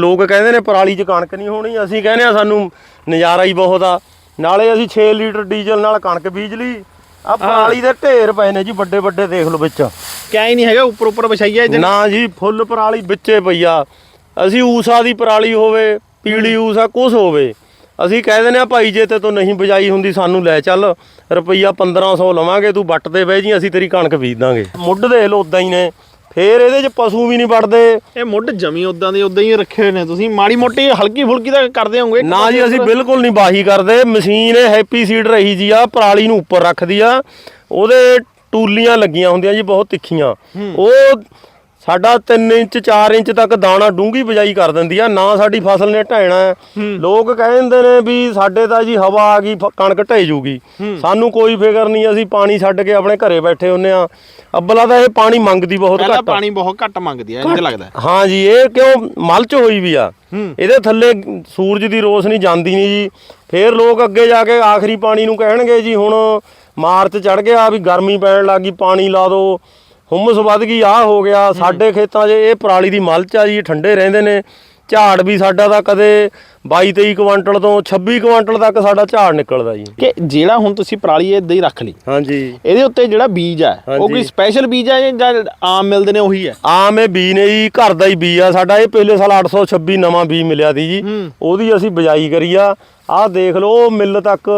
ਲੋਕ ਕਹਿੰਦੇ ਨੇ ਪਰਾਲੀ 'ਚ ਕਣਕ ਨਹੀਂ ਹੋਣੀ ਅਸੀਂ ਕਹਿੰਦੇ ਆ ਸਾਨੂੰ ਨਜ਼ਾਰਾ ਹੀ ਬਹੁਤ ਆ। ਨਾਲੇ ਅਸੀਂ 6 ਲੀਟਰ ਡੀਜ਼ਲ ਨਾਲ ਕਣਕ ਬੀਜ ਲਈ। ਆ ਪਰਾਲੀ ਦੇ ਢੇਰ ਪਏ ਨੇ ਜੀ ਵੱਡੇ ਵੱਡੇ ਦੇਖ ਲਓ ਵਿੱਚ। ਕਿਆ ਹੀ ਨਹੀਂ ਹੈਗਾ ਉੱਪਰ ਉੱਪਰ ਵਿਛਾਈਆ ਜੀ ਨਾ ਜੀ ਫੁੱਲ ਪਰਾਲੀ ਵਿੱਚੇ ਪਈ ਆ। ਅਸੀਂ ਊਸਾ ਦੀ ਪਰਾਲੀ ਹੋਵੇ ਪੀਲੀ ਊਸਾ ਕੁਛ ਹੋਵੇ। ਅਸੀਂ ਕਹਿ ਦਿੰਦੇ ਆ ਭਾਈ ਜੇ ਤੇ ਤੋਂ ਨਹੀਂ ਬਜਾਈ ਹੁੰਦੀ ਸਾਨੂੰ ਲੈ ਚੱਲ। ਰੁਪਈਆ 1500 ਲਵਾਂਗੇ ਤੂੰ ਵੱਟ ਤੇ ਬਹਿ ਜੀ ਅਸੀਂ ਤੇਰੀ ਕਣਕ ਬੀਜ ਦਾਂਗੇ। ਮੁੱਢ ਦੇਖ ਲਓ ਉਦਾਂ ਹੀ ਨੇ। ਫੇਰ ਇਹਦੇ 'ਚ ਪਸ਼ੂ ਵੀ ਨਹੀਂ ਵੜਦੇ। ਇਹ ਮੁੱਢ ਜਮੀ ਉਦਾਂ ਦੇ ਉਦਾਂ ਹੀ ਰੱਖੇ ਹੋਏ ਨੇ। ਤੁਸੀਂ ਮਾੜੀ ਮੋਟੀ ਹਲਕੀ ਫੁਲਕੀ ਤਾਂ ਕਰਦੇ ਹੋਵੋਗੇ। ਨਾ ਜੀ ਅਸੀਂ ਬਿਲਕੁਲ ਨਹੀਂ ਬਾਹੀ ਕਰਦੇ। ਮਸ਼ੀਨ ਇਹ ਹੈਪੀ ਸੀਡ ਰਹੀ ਜੀ ਆ ਪਰਾਲੀ ਨੂੰ ਉੱਪਰ ਰੱਖਦੀ ਆ। ਉਹਦੇ ਟੂਲੀਆਂ ਲੱਗੀਆਂ ਹੁੰਦੀਆਂ ਜੀ ਬਹੁਤ ਤਿੱਖੀਆਂ। ਉਹ ਸਾਡਾ 3 ਇੰਚ 4 ਇੰਚ ਤੱਕ ਦਾਣਾ ਡੂੰਗੀ ਬਜਾਈ ਕਰ ਦਿੰਦੀ ਆ ਨਾ ਸਾਡੀ ਫਸਲ ਨੇ ਢਹਿਣਾ। ਲੋਕ ਕਹਿੰਦੇ ਨੇ ਵੀ ਸਾਡੇ ਤਾਂ ਜੀ ਹਵਾ ਆ ਗਈ ਕਣਕ ਢਹਿ ਜੂਗੀ। ਸਾਨੂੰ ਕੋਈ ਫਿਕਰ ਨਹੀਂ ਅਸੀਂ ਪਾਣੀ ਛੱਡ ਕੇ ਆਪਣੇ ਘਰੇ ਬੈਠੇ ਹੁੰਨੇ ਆ। ਅੱਬਲਾ ਤਾਂ ਇਹ ਪਾਣੀ ਮੰਗਦੀ ਬਹੁਤ ਘੱਟ। ਪਾਣੀ ਬਹੁਤ ਘੱਟ ਮੰਗਦੀ ਆ ਇੰਜ ਲੱਗਦਾ। ਹਾਂ ਜੀ ਇਹ ਕਿਉਂ ਮਲਚ ਹੋਈ ਵੀ ਆ। ਇਹਦੇ ਥੱਲੇ ਸੂਰਜ ਦੀ ਰੋਸ਼ਨੀ ਜਾਂਦੀ ਨਹੀਂ ਜੀ। ਫੇਰ ਲੋਕ ਅੱਗੇ ਜਾ ਕੇ ਆਖਰੀ ਪਾਣੀ ਨੂੰ ਕਹਿਣਗੇ ਜੀ ਹੁਣ ਮਾਰਚ ਚੜ ਗਿਆ ਵੀ ਗਰਮੀ ਪੈਣ ਲੱਗੀ ਪਾਣੀ ਲਾ ਦਿਓ ਹੁਮਸ ਵੱਧ ਗਈ ਆ ਹੋ ਗਿਆ। ਸਾਡੇ ਖੇਤਾਂ 'ਚ ਇਹ ਪਰਾਲੀ ਦੀ ਮਲਚ ਆ ਜੀ ਠੰਡੇ ਰਹਿੰਦੇ ਨੇ। ਝਾੜ ਵੀ ਸਾਡਾ ਤਾਂ ਕਦੇ 22 23 ਕੁਆਂਟਲ ਤੋਂ 26 ਕੁਆਂਟਲ ਤੱਕ ਸਾਡਾ ਝਾੜ ਨਿਕਲਦਾ ਜੀ। ਕਿ ਜਿਹੜਾ ਹੁਣ ਤੁਸੀਂ ਪਰਾਲੀ ਇਦਾਂ ਹੀ ਰੱਖ ਲਈ ਹਾਂਜੀ। ਇਹਦੇ ਉੱਤੇ ਜਿਹੜਾ ਬੀਜ ਆ ਉਹ। ਕੋਈ ਸਪੈਸ਼ਲ ਬੀਜ ਆ ਜਾਂ ਆਮ ਮਿਲਦੇ ਨੇ ਉਹੀ ਆ? ਆਮ ਇਹ ਬੀ ਨੇ ਜੀ ਘਰ ਦਾ ਹੀ ਬੀ ਆ। ਸਾਡਾ ਇਹ ਪਹਿਲੇ ਸਾਲ 826 ਨਵਾਂ ਬੀ ਮਿਲਿਆ ਸੀ ਜੀ। ਉਹਦੀ ਅਸੀਂ ਬਜਾਈ ਕਰੀ ਆ। ਆਹ ਦੇਖ ਲਓ ਮਿੱਲ ਤੱਕ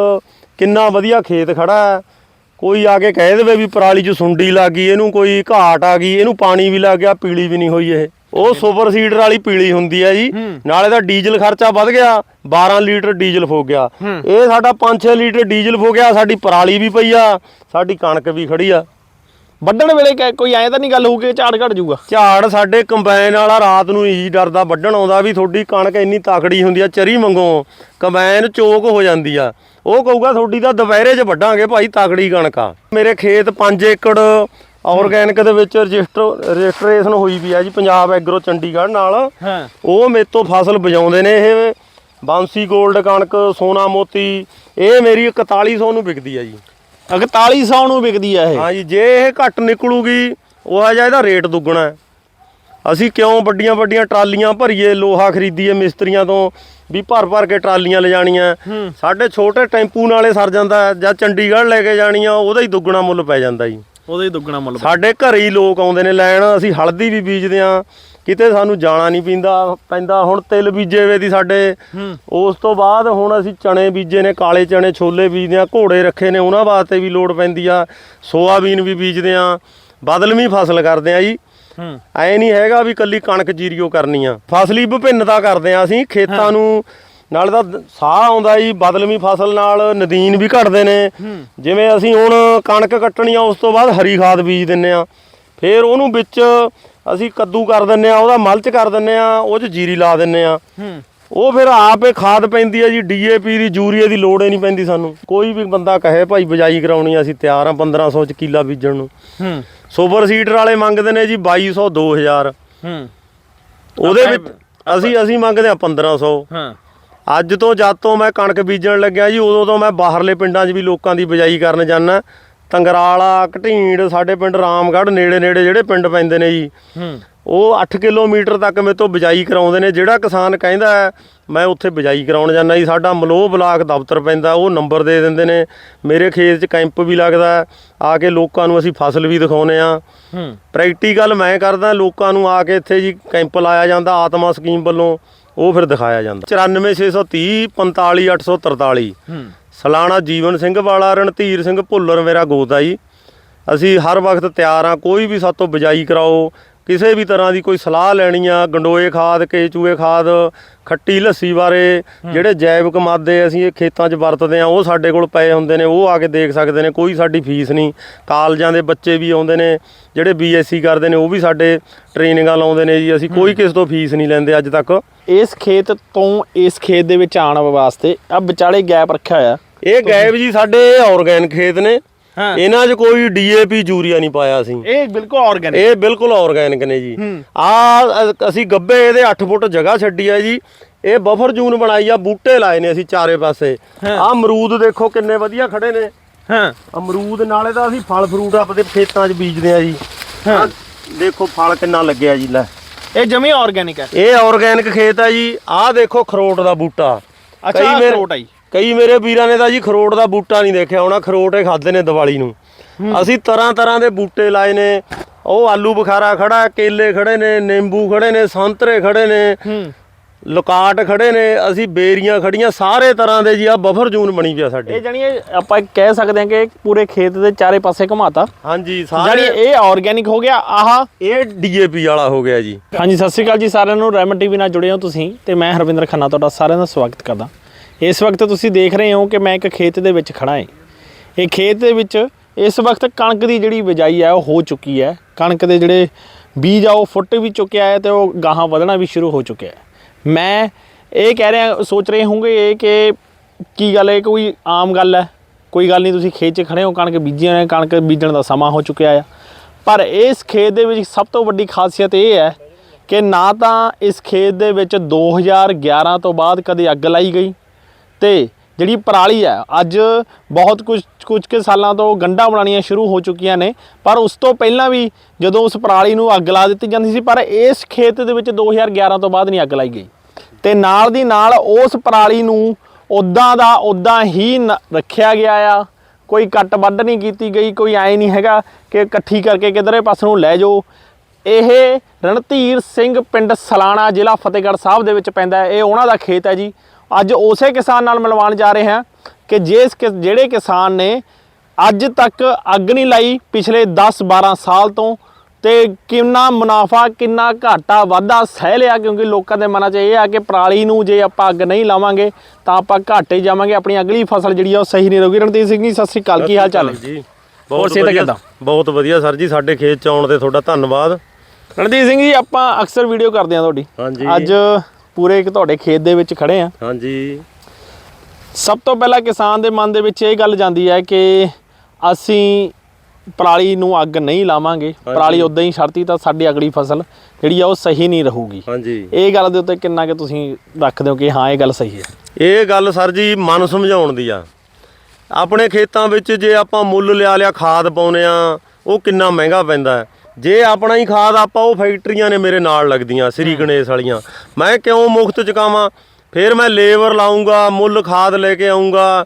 ਕਿੰਨਾ ਵਧੀਆ ਖੇਤ ਖੜਾ ਹੈ। ਕੋਈ ਆ ਕੇ ਕਹਿ ਦੇਵੇ ਵੀ ਪਰਾਲੀ 'ਚ ਸੁੰਡੀ ਲੱਗ ਗਈ ਇਹਨੂੰ ਕੋਈ ਘਾਟ ਆ ਗਈ ਇਹਨੂੰ ਪਾਣੀ ਵੀ ਲੱਗ ਗਿਆ ਪੀਲੀ ਵੀ ਨਹੀਂ ਹੋਈ ਇਹ। ਉਹ ਸੁਪਰ ਸੀਡਰ ਵਾਲੀ ਪੀਲੀ ਹੁੰਦੀ ਆ ਜੀ। ਹੂੰ। ਨਾਲੇ ਦਾ ਡੀਜ਼ਲ ਖਰਚਾ ਵੱਧ ਗਿਆ 12 ਲੀਟਰ ਡੀਜ਼ਲ ਹੋ ਗਿਆ। ਹੂੰ। ਇਹ ਸਾਡਾ 5-6 ਲੀਟਰ ਡੀਜ਼ਲ ਹੋ ਗਿਆ ਸਾਡੀ ਪਰਾਲੀ ਵੀ ਪਈ ਆ ਸਾਡੀ ਕਣਕ ਵੀ ਖੜੀ ਆ। ਵੱਢਣ ਵੇਲੇ ਕਿ- ਕੋਈ ਐਂ ਤਾਂ ਨਹੀਂ ਗੱਲ ਹੋਊ ਕਿ ਝਾੜ ਘਟ ਜਾਊਗਾ? ਝਾੜ ਸਾਡੇ ਕੰਬਾਈਨ ਵਾਲਾ ਰਾਤ ਨੂੰ ਹੀ ਡਰਦਾ ਵੱਢਣ ਆਉਂਦਾ ਵੀ ਤੁਹਾਡੀ ਕਣਕ ਇੰਨੀ ਤਾਕੜੀ ਹੁੰਦੀ ਆ ਚਰੀ ਮੰਗੋ ਕੰਬਾਈਨ ਚੋਕ ਹੋ ਜਾਂਦੀ ਆ। ਉਹ ਕਹੂਗਾ ਤੁਹਾਡੀ ਤਾਂ ਦੁਪਹਿਰੇ 'ਚ ਵੱਢਾਂਗੇ ਭਾਈ ਤਾਕੜੀ ਕਣਕ ਆ। ਮੇਰੇ ਖੇਤ 5 ਏਕੜ ਆਰਗੈਨਿਕ ਦੇ ਵਿੱਚ ਰਜਿਸਟਰ ਰਜਿਸਟ੍ਰੇਸ਼ਨ ਹੋਈ ਵੀ ਆ ਜੀ ਪੰਜਾਬ ਐਗਰੋ ਚੰਡੀਗੜ੍ਹ ਨਾਲ। ਹਾਂ। ਉਹ ਮੇਰੇ ਤੋਂ ਫਸਲ ਬਜਾਉਂਦੇ ਨੇ ਇਹ ਬਾਂਸੀ 골ਡ ਕਣਕ ਸੋਨਾ ਮੋਤੀ ਇਹ ਮੇਰੀ 4100 ਨੂੰ ਵਿਕਦੀ ਆ ਜੀ। 4100 ਨੂੰ ਵਿਕਦੀ ਆ ਇਹ ਹਾਂ ਜੀ ਜੇ ਇਹ ਘੱਟ ਨਿਕਲੂਗੀ ਉਹ ਆ ਜਾ ਇਹਦਾ ਰੇਟ ਦੁੱਗਣਾ ਹੈ ਅਸੀਂ ਕਿਉਂ ਵੱਡੀਆਂ ਵੱਡੀਆਂ ਟਰਾਲੀਆਂ ਭਰੀਏ ਲੋਹਾ ਖਰੀਦੀਏ ਮਿਸਤਰੀਆਂ ਤੋਂ ਵੀ ਭਰ ਭਰ ਕੇ ਟਰਾਲੀਆਂ ਲਿਜਾਣੀਆਂ। ਸਾਡੇ ਛੋਟੇ ਟੈਂਪੂ ਨਾਲੇ ਸਰ ਜਾਂਦਾ। ਜਾਂ ਚੰਡੀਗੜ੍ਹ ਲੈ ਕੇ ਜਾਣੀਆਂ ਉਹਦਾ ਹੀ ਦੁੱਗਣਾ ਮੁੱਲ ਪੈ ਜਾਂਦਾ ਜੀ ਉਹਦਾ ਹੀ ਦੁੱਗਣਾ ਮੁੱਲ ਸਾਡੇ ਘਰੇ ਹੀ ਲੋਕ ਆਉਂਦੇ ਨੇ ਲੈਣ ਅਸੀਂ ਹਲਦੀ ਵੀ ਬੀਜਦੇ ਆ ਕਿਤੇ ਸਾਨੂੰ ਜਾਣਾ ਨਹੀਂ ਪੈਂਦਾ ਪੈਂਦਾ। ਹੁਣ ਤਿਲ ਬੀਜੇ ਵੇ ਦੀ ਸਾਡੇ। ਉਸ ਤੋਂ ਬਾਅਦ ਹੁਣ ਅਸੀਂ ਚਣੇ ਬੀਜੇ ਨੇ ਕਾਲੇ ਚਣੇ ਛੋਲੇ ਬੀਜਦੇ ਆ ਘੋੜੇ ਰੱਖੇ ਨੇ ਉਹਨਾਂ ਵਾਸਤੇ ਵੀ ਲੋੜ ਪੈਂਦੀ ਆ। ਸੋਆਬੀਨ ਵੀ ਬੀਜਦੇ ਆ ਬਦਲਵੀਂ ਫਸਲ ਕਰਦੇ ਆ ਜੀ। ਐ ਨਹੀਂ ਹੈਗਾ ਵੀ ਕੱਲੀ ਕਣਕ ਜੀਰੀਓ ਕਰਨੀ ਆ। ਫਸਲੀ ਵਿਭਿੰਨਤਾ ਕਰਦੇ ਆ ਅਸੀਂ ਖੇਤਾਂ ਨੂੰ। ਨਾਲ ਤਾਂ ਸਾਹ ਆਉਂਦਾ ਜੀ ਬਦਲਵੀਂ ਫਸਲ ਨਾਲ ਨਦੀਨ ਵੀ ਘਟਦੇ ਨੇ। ਜਿਵੇਂ ਅਸੀਂ ਹੁਣ ਕਣਕ ਕੱਟਣੀ ਆ ਉਸ ਤੋਂ ਬਾਅਦ ਹਰੀ ਖਾਦ ਬੀਜ ਦਿੰਨੇ ਆ ਫਿਰ ਉਹਨੂੰ ਵਿੱਚ ਅਸੀਂ ਕੱਦੂ ਕਰ ਦਿੰਨੇ ਆ ਉਹਦਾ ਮਲਚ ਕਰ ਦਿੰਨੇ ਆ ਉਹ 'ਚ ਜੀਰੀ ਲਾ ਦਿੰਨੇ ਆ। ਹੂੰ। ਉਹ ਫਿਰ ਆਪੇ ਖਾਦ ਪੈਂਦੀ ਹੈ ਜੀ ਡੀਏਪੀ ਦੀ ਯੂਰੀਆ ਦੀ ਲੋੜ ਹੀ ਨਹੀਂ ਪੈਂਦੀ ਸਾਨੂੰ। ਕੋਈ ਵੀ ਬੰਦਾ ਕਹੇ ਭਾਈ ਬਜਾਈ ਕਰਾਉਣੀ ਆ, ਅਸੀਂ ਤਿਆਰ ਆ 1500 ਚ ਕਿੱਲਾ ਬੀਜਣ ਨੂੰ। ਹੂੰ। ਸੁਪਰ ਸੀਡਰ ਵਾਲੇ ਮੰਗਦੇ ਨੇ ਜੀ 2200 2000 ਹੂੰ। ਉਹਦੇ ਵਿੱਚ ਅਸੀਂ ਅਸੀਂ ਮੰਗਦੇ ਆ 1500 ਹਾਂ। ਅੱਜ ਤੋਂ ਜਦ ਤੋਂ ਮੈਂ ਕਣਕ ਬੀਜਣ ਲੱਗਿਆ ਜੀ ਉਦੋਂ ਤੋਂ ਮੈਂ ਬਾਹਰਲੇ ਪਿੰਡਾਂ 'ਚ ਵੀ ਲੋਕਾਂ ਦੀ ਬਜਾਈ ਕਰਨ ਜਾਂਦਾ। ਤੰਗਰਾਲਾ ਘਟੀਂਡ ਸਾਡੇ ਪਿੰਡ ਰਾਮਗੜ੍ਹ ਨੇੜੇ ਨੇੜੇ ਜਿਹੜੇ ਪਿੰਡ ਪੈਂਦੇ ਨੇ ਜੀ। ਉਹ 8 ਕਿਲੋਮੀਟਰ ਤੱਕ ਮੇਰੇ ਤੋਂ ਬਿਜਾਈ ਕਰਾਉਂਦੇ ਨੇ। ਜਿਹੜਾ ਕਿਸਾਨ ਕਹਿੰਦਾ ਮੈਂ ਉੱਥੇ ਬਿਜਾਈ ਕਰਾਉਣ ਜਾਂਦਾ ਜੀ। ਸਾਡਾ ਮਲੋਹ ਬਲਾਕ ਦਫ਼ਤਰ ਪੈਂਦਾ ਉਹ ਨੰਬਰ ਦੇ ਦਿੰਦੇ ਨੇ। ਮੇਰੇ ਖੇਤ 'ਚ ਕੈਂਪ ਵੀ ਲੱਗਦਾ। ਆ ਕੇ ਲੋਕਾਂ ਨੂੰ ਅਸੀਂ ਫਸਲ ਵੀ ਦਿਖਾਉਨੇ ਆ ਹੂੰ। ਪ੍ਰੈਕਟੀਕਲ ਮੈਂ ਕਰਦਾ ਲੋਕਾਂ ਨੂੰ ਆ ਕੇ ਇੱਥੇ ਜੀ ਕੈਂਪ ਲਾਇਆ ਜਾਂਦਾ ਆਤਮਾ ਸਕੀਮ ਵੱਲੋਂ। ਉਹ ਫਿਰ ਦਿਖਾਇਆ ਜਾਂਦਾ। 94630 45843 ਹੂੰ। ਸਲਾਣਾ ਜੀਵਨ ਸਿੰਘ ਵਾਲਾ ਰਣਧੀਰ ਸਿੰਘ ਭੁੱਲਰ ਮੇਰਾ ਗੋਤ ਜੀ। ਅਸੀਂ ਹਰ ਵਕਤ ਤਿਆਰ ਆ ਕੋਈ ਵੀ ਸਾਤੋਂ ਬਿਜਾਈ ਕਰਾਓ ਕਿਸੇ ਵੀ ਤਰ੍ਹਾਂ ਦੀ ਕੋਈ ਸਲਾਹ ਲੈਣੀ ਆ ਗੰਡੋਏ ਖਾਦ ਕੇਚੂਏ ਖਾਦ ਖੱਟੀ ਲੱਸੀ ਬਾਰੇ ਜਿਹੜੇ ਜੈਵਿਕ ਮਾਦੇ ਅਸੀਂ ਇਹ ਖੇਤਾਂ 'ਚ ਵਰਤਦੇ ਆ ਉਹ ਸਾਡੇ ਕੋਲ ਪਏ ਹੁੰਦੇ ਨੇ ਉਹ ਆ ਕੇ ਦੇਖ ਸਕਦੇ ਨੇ ਕੋਈ ਸਾਡੀ ਫੀਸ ਨਹੀਂ। ਕਾਲਜਾਂ ਦੇ ਬੱਚੇ ਵੀ ਆਉਂਦੇ ਨੇ ਜਿਹੜੇ ਬੀਐਸਸੀ ਕਰਦੇ ਨੇ ਉਹ ਵੀ ਸਾਡੇ ਟ੍ਰੇਨਿੰਗਾਂ ਲਾਉਂਦੇ ਨੇ ਜੀ। ਅਸੀਂ ਕੋਈ ਕਿਸੇ ਤੋਂ ਫੀਸ ਨਹੀਂ ਲੈਂਦੇ ਅੱਜ ਤੱਕ। ਇਸ ਖੇਤ ਤੋਂ ਇਸ ਖੇਤ ਦੇ ਵਿੱਚ ਆਉਣ ਵਾਸਤੇ ਆ ਵਿਚਾਲੇ ਗੈਪ ਰੱਖਿਆ ਹੋਇਆ। ਇਹ ਗਾਇਬ ਜੀ ਸਾਡੇ ਆਰਗੈਨਿਕ ਖੇਤ ਨੇ। ਹਾਂ। ਇਹਨਾਂ 'ਚ ਕੋਈ ਡੀਏਪੀ ਯੂਰੀਆ ਨਹੀਂ ਪਾਇਆ ਅਸੀਂ ਇਹ ਬਿਲਕੁਲ ਆਰਗੈਨਿਕ ਇਹ ਬਿਲਕੁਲ ਆਰਗੈਨਿਕ ਨੇ ਜੀ। ਆ ਅਸੀਂ ਗੱਬੇ ਇਹਦੇ 8 ਫੁੱਟ ਜਗ੍ਹਾ ਛੱਡੀ ਹੈ ਜੀ। ਇਹ ਬਫਰ ਜ਼ੋਨ ਬਣਾਈ ਆ ਬੂਟੇ ਲਾਏ ਨੇ ਅਸੀਂ ਚਾਰੇ ਪਾਸੇ। ਆ ਅਮਰੂਦ ਦੇਖੋ ਕਿੰਨੇ ਵਧੀਆ ਖੜੇ ਨੇ। ਹਾਂ। ਅਮਰੂਦ ਨਾਲੇ ਤਾਂ ਅਸੀਂ ਫਲ ਫਰੂਟ ਆਪਦੇ ਖੇਤਾਂ 'ਚ ਬੀਜਦੇ ਆ ਜੀ। ਹਾਂ। ਆਹ ਦੇਖੋ ਫਲ ਕਿੰਨਾ ਲੱਗਿਆ ਜੀ ਲੈ। ਇਹ ਜਮੀ ਆਰਗੈਨਿਕ ਹੈ। ਇਹ ਆਰਗੈਨਿਕ ਖੇਤ ਹੈ ਜੀ। ਆਹ ਦੇਖੋ ਖਰੋਟ ਦਾ ਬੂਟਾ। ਅੱਛਾ, ਕਈ ਮੇਰੇ- ਅਖਰੋਟ ਆ ਜੀ। ਕਈ ਮੇਰੇ ਵੀਰਾਂ ਨੇ ਤਾਂ ਜੀ ਖਰੋਟ ਦਾ ਬੂਟਾ ਨਹੀਂ ਦੇਖਿਆ ਹੋਣਾ ਖਰੋਟ ਖਾਦੇ ਨੇ ਦੀਵਾਲੀ ਨੂੰ। ਅਸੀਂ ਤਰ੍ਹਾਂ ਤਰ੍ਹਾਂ ਦੇ ਬੂਟੇ ਲਾਏ ਨੇ ਉਹ ਆਲੂ ਬੁਖਾਰਾ ਖੜਾ ਕੇਲੇ ਖੜੇ ਨੇ ਨਿੰਬੂ ਖੜੇ ਨੇ ਸੰਤਰੇ ਖੜੇ ਨੇ ਲੁਕਾਟ ਖੜੇ ਨੇ ਅਸੀਂ ਬੇਰੀਆਂ ਖੜੀਆਂ ਸਾਰੇ ਤਰ੍ਹਾਂ ਦੇ ਜੀ ਆ ਬਫਰ ਜ਼ੋਨ ਬਣੀ ਪਿਆ ਸਾਡੀ। ਇਹ ਆਪਾਂ ਕਹਿ ਸਕਦੇ ਹਾਂ ਕਿ ਪੂਰੇ ਖੇਤ ਦੇ ਚਾਰੇ ਪਾਸੇ ਘੁਮਾਤਾ। ਹਾਂਜੀ ਸਾਰੇ ਇਹ ਆਰਗੈਨਿਕ ਹੋ ਗਿਆ ਆਹ ਇਹ ਡੀਏਪੀ ਵਾਲਾ ਹੋ ਗਿਆ ਜੀ। ਹਾਂਜੀ ਸਤਿ ਸ਼੍ਰੀ ਅਕਾਲ ਜੀ ਸਾਰਿਆਂ ਨੂੰ ਰੈਮਨ ਟੀਵੀ ਨਾਲ ਜੁੜੇ ਹੋ ਤੁਸੀਂ ਤੇ ਮੈਂ ਹਰਵਿੰਦਰ ਖੰਨਾ ਤੁਹਾਡਾ ਸਾਰਿਆਂ ਦਾ ਸਵਾਗਤ ਕਰਦਾ। ਇਸ ਵਕਤ ਤੁਸੀਂ ਦੇਖ ਰਹੇ ਹੋ ਕਿ ਮੈਂ ਇੱਕ ਖੇਤ ਦੇ ਵਿੱਚ ਖੜਾ ਹਾਂ ਇਹ ਖੇਤ ਦੇ ਵਿੱਚ ਇਸ ਵਕਤ ਕਣਕ ਦੀ ਜਿਹੜੀ ਬਿਜਾਈ ਹੈ ਉਹ ਹੋ ਚੁੱਕੀ ਹੈ। ਕਣਕ ਦੇ ਜਿਹੜੇ ਬੀਜ ਆ, ਉਹ ਫੁੱਟ ਵੀ ਚੁੱਕਿਆ ਹੈ ਤੇ ਉਹ ਗਾਹਾਂ ਵਧਣਾ ਵੀ ਸ਼ੁਰੂ ਹੋ ਚੁੱਕਿਆ ਹੈ। ਮੈਂ ਇਹ ਕਹਿ ਰਿਹਾ, ਸੋਚ ਰਹੇ ਹੋਗੇ ਇਹ ਕਿ ਕੀ ਗੱਲ ਹੈ? ਕੋਈ ਆਮ ਗੱਲ ਹੈ। ਕੋਈ ਗੱਲ ਨਹੀਂ, ਤੁਸੀਂ ਖੇਤ 'ਚ ਖੜੇ ਹੋ, ਕਣਕ ਬੀਜੀ ਹੋਏ ਕਣਕ ਬੀਜਣ ਦਾ ਸਮਾਂ ਹੋ ਚੁੱਕਿਆ ਆ। ਪਰ ਇਸ ਖੇਤ ਦੇ ਵਿੱਚ ਸਭ ਤੋਂ ਵੱਡੀ ਖਾਸੀਅਤ ਇਹ ਹੈ ਕਿ ਨਾ ਤਾਂ ਇਸ ਖੇਤ ਦੇ ਵਿੱਚ 2011 ਤੋਂ ਬਾਅਦ ਕਦੇ ਅੱਗ ਲਾਈ ਗਈ ਤੇ ਜਿਹੜੀ ਪਰਾਲੀ ਹੈ, ਅੱਜ ਬਹੁਤ ਕੁਝ ਕੁਝ ਕੇ ਸਾਲਾਂ ਤੋਂ ਗੰਢਾਂ ਬਣਾਉਣੀਆਂ ਸ਼ੁਰੂ ਹੋ ਚੁੱਕੀਆਂ ਨੇ, ਪਰ ਉਸ ਤੋਂ ਪਹਿਲਾਂ ਵੀ ਜਦੋਂ ਉਸ ਪਰਾਲੀ ਨੂੰ ਅੱਗ ਲਾ ਦਿੱਤੀ ਜਾਂਦੀ ਸੀ, ਪਰ ਇਸ ਖੇਤ ਦੇ ਵਿੱਚ 2011 ਤੋਂ ਬਾਅਦ ਨਹੀਂ ਅੱਗ ਲਾਈ ਗਈ। ਤੇ ਨਾਲ ਦੀ ਨਾਲ ਉਸ ਪਰਾਲੀ ਨੂੰ ਉਦਾਂ ਦਾ ਉਦਾਂ ਹੀ ਨ- ਰੱਖਿਆ ਗਿਆ ਆ, ਕੋਈ ਕੱਟ ਵੱਢ ਨਹੀਂ ਕੀਤੀ ਗਈ, ਕੋਈ ਐ ਨਹੀਂ ਹੈਗਾ ਕਿ ਇਕੱਠੀ ਕਰਕੇ ਕਿਧਰੇ ਪਾਸ ਨੂੰ ਲੈ ਜਾਓ। ਇਹ ਰਣਧੀਰ ਸਿੰਘ ਪਿੰਡ ਸਲਾਣਾ ਜ਼ਿਲ੍ਹਾ ਫਤਿਹਗੜ੍ਹ ਸਾਹਿਬ ਦੇ ਵਿੱਚ ਪੈਂਦਾ ਹੈ, ਇਹ ਉਹਨਾਂ ਦਾ ਖੇਤ ਹੈ ਜੀ। ਅੱਜ ਉਸੇ ਕਿਸਾਨ ਨਾਲ ਮਿਲਵਾਉਣ ਜਾ ਰਹੇ ਹਾਂ ਕਿ ਜਿਸ ਜਿਹੜੇ ਕਿਸਾਨ ਨੇ ਅੱਜ ਤੱਕ ਅੱਗ ਨਹੀਂ ਲਾਈ ਪਿਛਲੇ 10-12 ਸਾਲ ਤੋਂ ਤੇ ਕਿੰਨਾ ਮੁਨਾਫਾ ਕਿੰਨਾ ਘਾਟਾ ਵਾਧਾ ਸਹਿ ਲਿਆ ਕਿਉਂਕਿ ਲੋਕਾਂ ਦੇ ਮਨਾਂ 'ਚ ਇਹ ਆ ਕਿ ਪਰਾਲੀ ਨੂੰ ਜੇ ਆਪਾਂ ਅੱਗ ਨਹੀਂ ਲਾਵਾਂਗੇ ਤਾਂ ਆਪਾਂ ਘਾਟੇ ਜਾਵਾਂਗੇ। ਆਪਣੀ ਅਗਲੀ ਫਸਲ ਜਿਹੜੀ ਆ ਉਹ ਸਹੀ ਨਹੀਂ ਰਹੂਗੀ। ਰਣਧੀਰ ਸਿੰਘ ਜੀ ਸਤਿ ਸ੍ਰੀ ਅਕਾਲ। ਕੀ ਹਾਲ ਚਾਲ ਹੈ? ਜੀ। ਬਹੁਤ ਵਧੀਆ? ਬਹੁਤ ਵਧੀਆ ਸਰ ਜੀ। ਸਾਡੇ ਖੇਤ ਚ ਆਉਣ ਤੇ ਤੁਹਾਡਾ ਧੰਨਵਾਦ। ਰਣਧੀਰ ਸਿੰਘ ਜੀ ਆਪਾਂ ਅਕਸਰ ਵੀਡੀਓ ਕਰਦੇ ਆ ਤੁਹਾਡੀ। ਅੱਜ ਪੂਰੇ ਇੱਕ ਤੁਹਾਡੇ ਖੇਤ ਦੇ ਵਿੱਚ ਖੜੇ ਆ। ਹਾਂਜੀ। ਸਭ ਤੋਂ ਪਹਿਲਾਂ ਕਿਸਾਨ ਦੇ ਮਨ ਦੇ ਵਿੱਚ ਇਹ ਗੱਲ ਜਾਂਦੀ ਹੈ ਕਿ ਅਸੀਂ ਪਰਾਲੀ ਨੂੰ ਅੱਗ ਨਹੀਂ ਲਾਵਾਂਗੇ। ਪਰਾਲੀ ਉਦਾਂ ਹੀ ਛੱਡਤੀ ਤਾਂ ਸਾਡੀ ਅਗਲੀ ਫਸਲ ਜਿਹੜੀ ਆ ਉਹ ਸਹੀ ਨਹੀਂ ਰਹੂਗੀ। ਹਾਂਜੀ। ਇਹ ਗੱਲ ਦੇ ਉੱਤੇ ਕਿੰਨਾ ਕਿ ਤੁਸੀਂ ਰੱਖਦੇ ਹੋ ਕਿ ਹਾਂ ਇਹ ਗੱਲ ਸਹੀ ਹੈ? ਇਹ ਗੱਲ ਸਰ ਜੀ ਮਨ ਸਮਝਾਉਣ ਦੀ ਆ। ਆਪਣੇ ਖੇਤਾਂ ਵਿੱਚ ਜੇ ਆਪਾਂ ਮੁੱਲ ਲਿਆ ਲਿਆ ਖਾਦ ਪਾਉਨੇ ਆ ਉਹ ਕਿੰਨਾ ਮਹਿੰਗਾ ਪੈਂਦਾ ਹੈ। ਜੇ ਆਪਣਾ ਹੀ ਖਾਦ ਆਪਾਂ ਉਹ ਫੈਕਟਰੀਆਂ ਨੇ ਮੇਰੇ ਨਾਲ ਲੱਗਦੀਆਂ ਸ੍ਰੀ ਗਣੇਸ਼ ਵਾਲੀਆਂ। ਮੈਂ ਕਿਉਂ ਮੁਫਤ ਚੁਕਾਵਾਂ ਫਿਰ ਮੈਂ ਲੇਬਰ ਲਾਉਂਗਾ ਮੁੱਲ ਖਾਦ ਲੈ ਕੇ ਆਉਂਗਾ